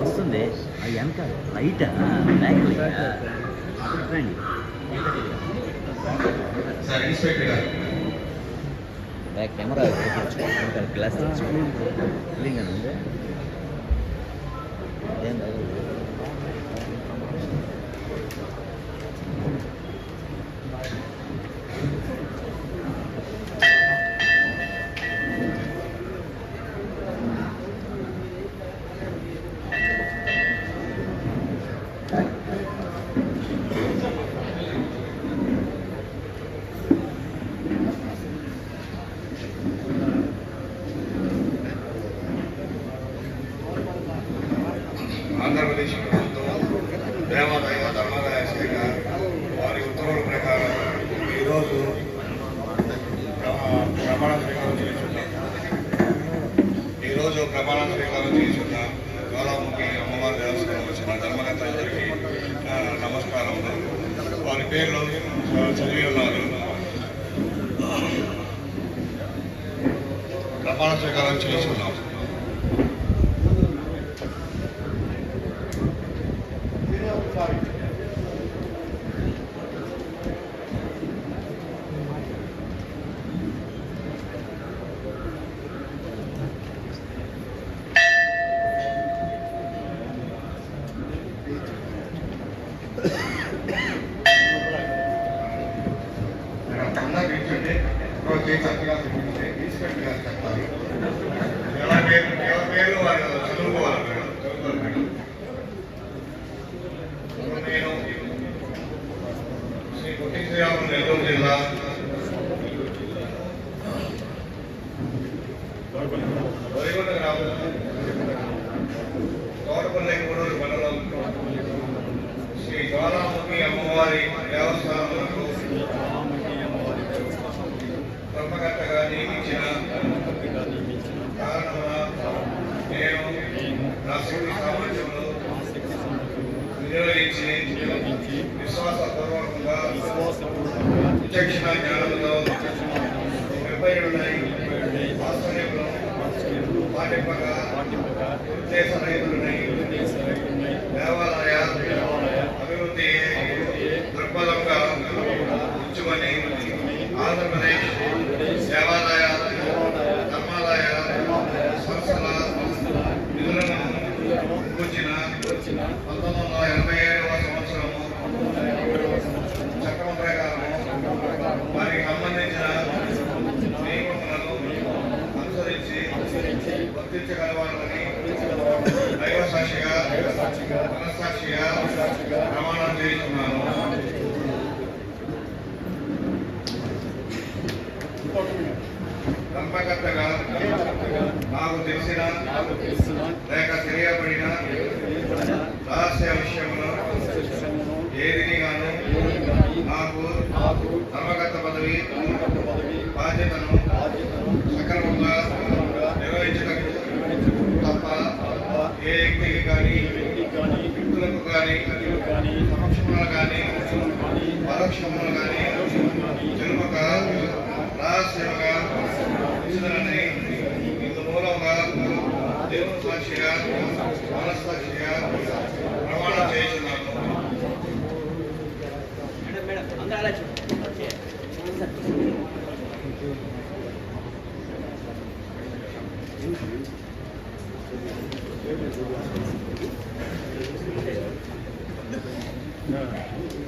వస్తుంది అది ఎంత light back light sir inspector గారు బ్యాక్ కెమెరా వెనకాల గ్లాస్ క్లీన్ ఉంది ఏం దేవాదాయ వారి ఉత్తర్వుల ప్రకారం ఈరోజు ప్రమాణ స్వీకారం చేస్తున్నాం ఈరోజు ప్రమాణ స్వీకారం చేస్తున్నాం జ్వాలాముఖి అమ్మవారి దేవస్థానం వచ్చిన ధర్మకర్తలందరికీ నమస్కారం వారి పేర్లు చదివి ఉన్నారు. ప్రమాణ స్వీకారం చేసుకున్నాం జ్వాలాముఖి అమ్మవారి దేవస్థానములకు ధర్మకర్తగా నియమించిన కారణమున నేను నా శక్తి సామర్థ్యంలో వినియోగించి విశ్వాసపూర్వకంగా విచక్షణ జ్ఞానంతో నిర్భయుడై వాస్తవ్యంలో పాటింపగా ఉద్దేశ వర్తించగలవాలని దైవ సాక్షిగా మనస్సాక్షిగా ప్రమాణం చేస్తున్నాను ధర్మకర్తగా నాకు తెలిసిన లేక తెలియబడిన రహస్య విషయంలో సంక్షేమంలో కానీ చెరువుగా రహస్యంగా ఇచ్చిందని ఇంత మూలంగా దేవుని సాక్షిగా మనస్సాక్షిగా ప్రమాణం చేస్తున్నాను Yeah.